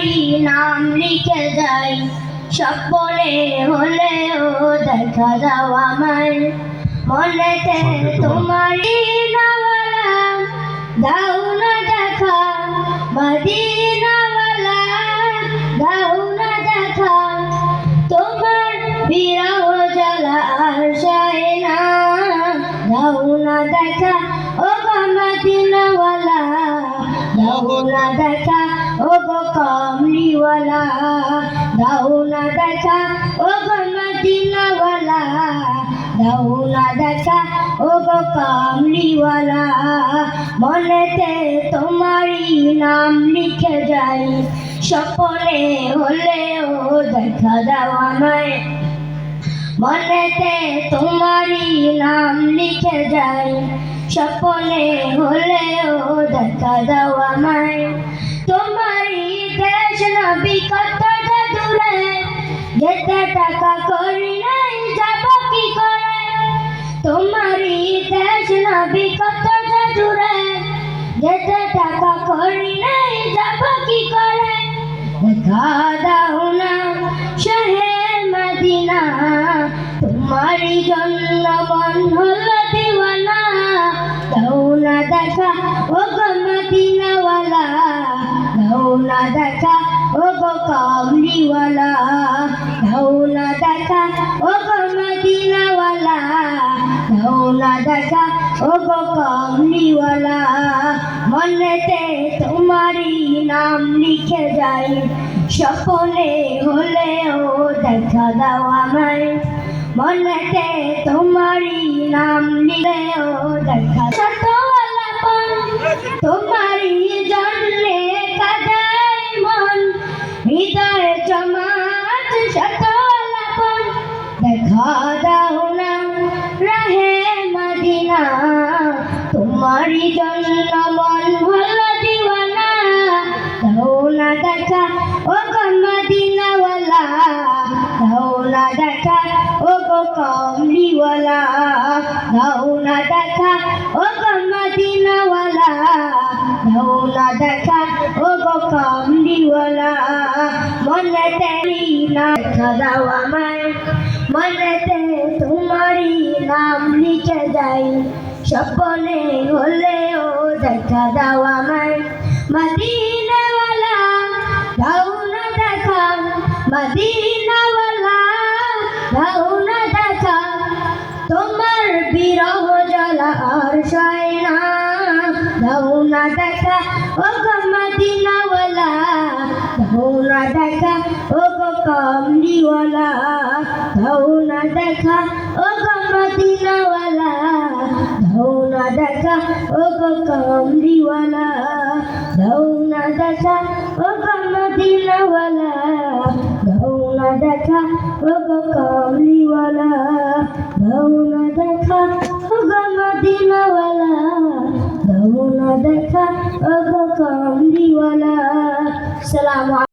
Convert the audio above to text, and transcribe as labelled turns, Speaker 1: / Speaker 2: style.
Speaker 1: তোমারই নাম লিখে যাই। স্বপ্নে হলেও দেখা দাও আমার মনেতে তোমারই নাওয়ালা দাও না দেখা। মদিনাওয়ালা দাও না দেখা। তোমার বিরহ জ্বালা আর সয় না। দাও না দেখা ও মদিনাওয়ালা দাও না দেখা ও কমলিওয়ালা দাও না দেখা, ও গো মদিনাওয়ালা, দাও না দেখা, ও গো কমলিওয়ালা। মনেতে তোমারই নাম লিখে যাই, স্বপ্নে হলেও দেখা দাও আমায়। মনেতে তোমারই নাম লিখে যাই, স্বপ্নে হলেও দেখা দাও আমায়। নবী কত দূরে? যেতে টাকা করি নাই, যাব কি করে? তোমারই দেশ নবী কত দূরে? যেতে টাকা করি নাই, যাব কি করে? দেখা দাও না শহে মদিনা, তোমারই জন্য মন হলো দিওয়ানা। দাও না দেখা ও গো মদিনাওয়ালা, দাও না দেখা ও গো কামলিওয়ালা না দেখা ও গো মদিনাওয়ালা না দেখা ও গো কামলিওয়ালা মনেতে তোমারই নাম লিখে যাই। স্বপ্নে হলেও দেখা দাও আমায়। মনেতে তোমারই নাম লিখেও দেখা দেখা দাও না রাহে মদিনা। তোমারই জন্য মন হলো দিওয়ানা। দাও না দেখা ও গো মদিনাওয়ালা। দাও না দেখা ও গো কমলিওয়ালা দাও না দেখা ও গো মদিনাওয়ালা। দাও না দেখা ও গো কমলিওয়ালা মনেতে না, দেখা দাও আমায়। মনেতে তোমারই নাম লিখে যাই। স্বপ্নে হলেও দেখা দাও আমায়। মদিনাওয়ালা, দাও না দেখা। মদিনাওয়ালা, দাও না দেখা। তোমার বিরহ জ্বালা আর সয় না। দাও না দেখা ও গো মদিনাওয়ালা। দাও না দেখা ও গো কমলিওয়ালা। দেখা, ও গো মদিনাওয়ালা। দাও না দেখা, ও গো কমলিওয়ালা। দাও না দেখা, ও গো মদিনাওয়ালা। দাও না দেখা, ও গো কমলিওয়ালা। দাও না দেখা, ও গো মদিনাওয়ালা। না দেখা, ও গো সালাম